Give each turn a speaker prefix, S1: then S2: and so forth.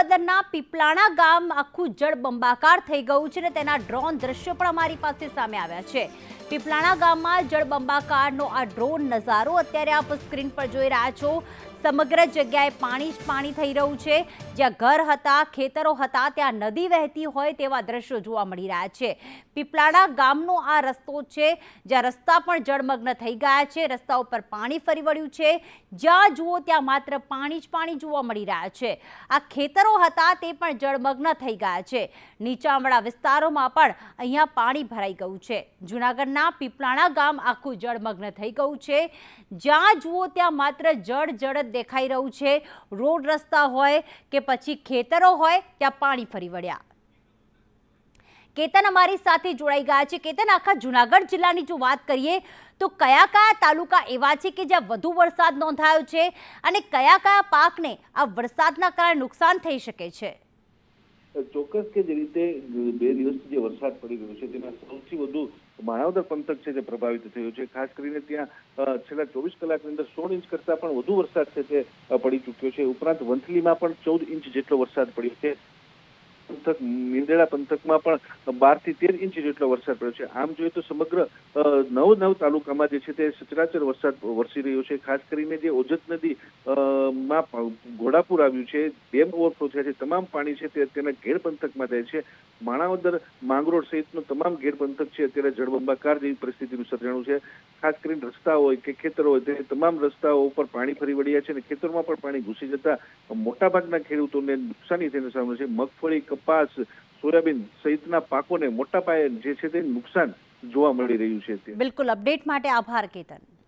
S1: માણાવદરના પીપલાણા ગામ આખું જળબંબાકાર થઈ ગયું છે અને તેના ડ્રોન દ્રશ્યો પણ અમારી પાસે સામે આવ્યા છે. પીપલાણા ગામમાં જળબંબાકારનો આ ડ્રોન નજારો અત્યારે આપ સ્ક્રીન પર જોઈ રહ્યા છો. સમગ્ર જગ્યાએ પાણી જ પાણી થઈ રહ્યું છે. જ્યાં ઘર હતા, ખેતરો હતા, ત્યાં નદી વહેતી હોય તેવા દ્રશ્યો જોવા મળી રહ્યા છે. પીપલાડા ગામનો આ રસ્તો છે, જ્યાં રસ્તા પણ જળમગ્ન થઈ ગયા છે. રસ્તા ઉપર પાણી ફરી વળ્યું છે. જ્યાં જુઓ ત્યાં માત્ર પાણી જ પાણી જોવા મળી રહ્યા છે. આ ખેતરો હતા તે પણ જળમગ્ન થઈ ગયા છે. નીચાણવાળા વિસ્તારોમાં પણ અહીંયા પાણી ભરાઈ ગયું છે. જૂનાગઢના પીપલાણા ગામ આખું જળમગ્ન થઈ ગયું છે. જ્યાં જુઓ ત્યાં માત્ર જળ જળ જ દેખાઈ રહ્યું છે. રોડ રસ્તા હોય કે પછી ખેતરો હોય, ત્યાં પાણી ફરી વળ્યા. કેતન અમારી સાથે જોડાઈ ગયા છે. કેતન, આખા જુનાગઢ જિલ્લાની જો વાત કરીએ, તો કયા કયા તાલુકા એવા છે કે જ્યાં વધુ વરસાદ નોંધાયો છે અને કયા કયા પાકને આ વરસાદના કારણે નુકસાન થઈ શકે છે?
S2: ચોક્કસ કે જે રીતે બે દિવસથી જે વરસાદ પડી રહ્યો છે, તેમાં સૌથી વધુ માણાવદર પંથક છે તે પ્રભાવિત થયો છે. ખાસ કરીને ત્યાં છેલ્લા ચોવીસ કલાકની અંદર સોળ ઇંચ કરતા પણ વધુ વરસાદ છે તે પડી ચૂક્યો છે. ઉપરાંત વંથલીમાં પણ ચૌદ ઇંચ જેટલો વરસાદ પડ્યો છે. પંથક, નિંદેડા પંથકમાં પણ બારથી તેર ઇંચ જેટલો વરસાદ પડ્યો છે. આમ જોઈએ તો સમગ્ર નવ નવ તાલુકામાં જે છે તે સચરાચર વરસાદ વરસી રહ્યો છે. ખાસ કરીને જે ઓજત નદી માં ઘોડાપુર આવ્યું છે, ડેમ ઓવરફ્લો થયા છે, તમામ પાણી છે તે અત્યારના ઘેડ જાય છે. માણાવદર માંગરોળ સહિતનો તમામ ઘેડ છે અત્યારે જળબંબાકાર જેવી પરિસ્થિતિનું સર્જાણું છે. ખાસ કરીને રસ્તા હોય કે ખેતરો હોય તે તમામ રસ્તાઓ ઉપર પાણી ફરી વળ્યા છે અને ખેતરોમાં પણ પાણી ઘૂસી જતા મોટાભાગના ખેડૂતોને નુકસાની થઈને સામે છે. મગફળી, કપાસ, સોયાબીન સહિતના પાકોને મોટા પાયે જે છે તે નુકસાન જોવા મળી રહ્યું છે
S1: બિલકુલ. અપડેટ માટે આભાર, કેતન.